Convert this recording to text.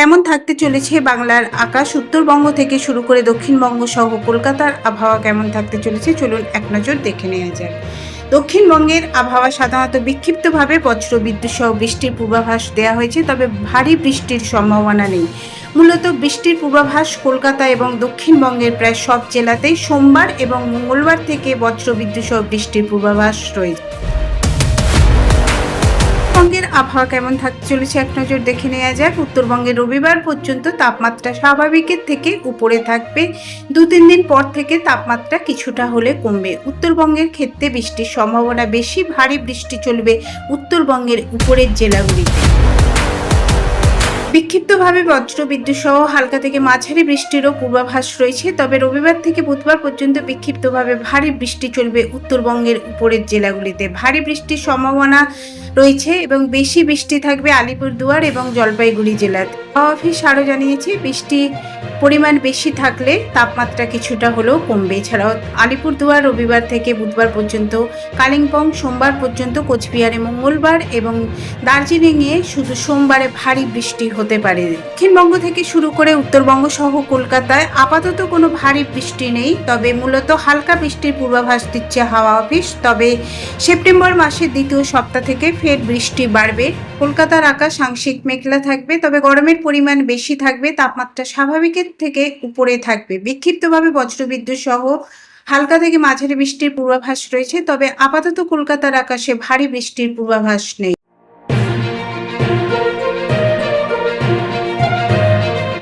কেমন থাকতে চলেছে বাংলার আকাশ? উত্তরবঙ্গ থেকে শুরু করে দক্ষিণবঙ্গ সহ কলকাতার আবহাওয়া কেমন থাকতে চলেছে? চলুন এক নজর দেখে নেওয়া যাক। দক্ষিণবঙ্গের আবহাওয়া সাধারণত বিক্ষিপ্তভাবে বজ্র, বিদ্যুৎ সহ বৃষ্টির পূর্বাভাস দেওয়া হয়েছে, তবে ভারী বৃষ্টির সম্ভাবনা নেই। মূলত বৃষ্টির পূর্বাভাস কলকাতা এবং দক্ষিণবঙ্গের প্রায় সব জেলাতেই সোমবার এবং মঙ্গলবার থেকে বজ্র, বিদ্যুৎ সহ বৃষ্টির পূর্বাভাস রয়েছে। উত্তরবঙ্গের আবহাওয়া কেমন থাকতে চলেছে এক নজর দেখে নেওয়া যাক। উত্তরবঙ্গে রবিবার পর্যন্ত তাপমাত্রা স্বাভাবিকের থেকে উপরে থাকবে। দু তিন দিন পর থেকে তাপমাত্রা কিছুটা হলে কমবে। উত্তরবঙ্গের ক্ষেত্রে বৃষ্টির সম্ভাবনা বেশি। ভারী বৃষ্টি চলবে উত্তরবঙ্গের উপরের জেলাগুলিতে। বিক্ষিপ্তভাবে বজ্র বিদ্যুৎ সহ হালকা থেকে মাঝারি বৃষ্টিরও পূর্বাভাস রয়েছে, তবে রবিবার থেকে বুধবার পর্যন্ত বিক্ষিপ্তভাবে ভারী বৃষ্টি চলবে উত্তরবঙ্গের উপরের জেলাগুলিতে। ভারী বৃষ্টির সম্ভাবনা রয়েছে এবং বেশি বৃষ্টি থাকবে আলিপুরদুয়ার এবং জলপাইগুড়ি জেলাতে অফিস আরও জানিয়েছে, বৃষ্টি পরিমাণ বেশি থাকলে তাপমাত্রা কিছুটা হলেও কমবে। এছাড়াও আলিপুরদুয়ার রবিবার থেকে বুধবার পর্যন্ত, কালিম্পং সোমবার পর্যন্ত, কোচবিহারে মঙ্গলবার এবং দার্জিলিংয়ে শুধু সোমবারে ভারী বৃষ্টি হতে পারে। দক্ষিণবঙ্গ থেকে শুরু করে উত্তরবঙ্গ সহ কলকাতায় আপাতত কোনো ভারী বৃষ্টি নেই, তবে মূলত হালকা বৃষ্টির পূর্বাভাস দিচ্ছে হাওয়া অফিস। তবে সেপ্টেম্বর মাসের দ্বিতীয় সপ্তাহ থেকে ফের বৃষ্টি বাড়বে। কলকাতার আকাশ আংশিক মেঘলা থাকবে, তবে গরমের পরিমাণ বেশি থাকবে, তাপমাত্রা স্বাভাবিকের থেকে উপরে থাকবে। বিক্ষিপ্তভাবে বজ্রবিদ্যুৎ সহ হালকা থেকে মাঝারি বৃষ্টির পূর্বাভাস রয়েছে, তবে আপাতত কলকাতার আকাশে ভারী বৃষ্টির পূর্বাভাস নেই।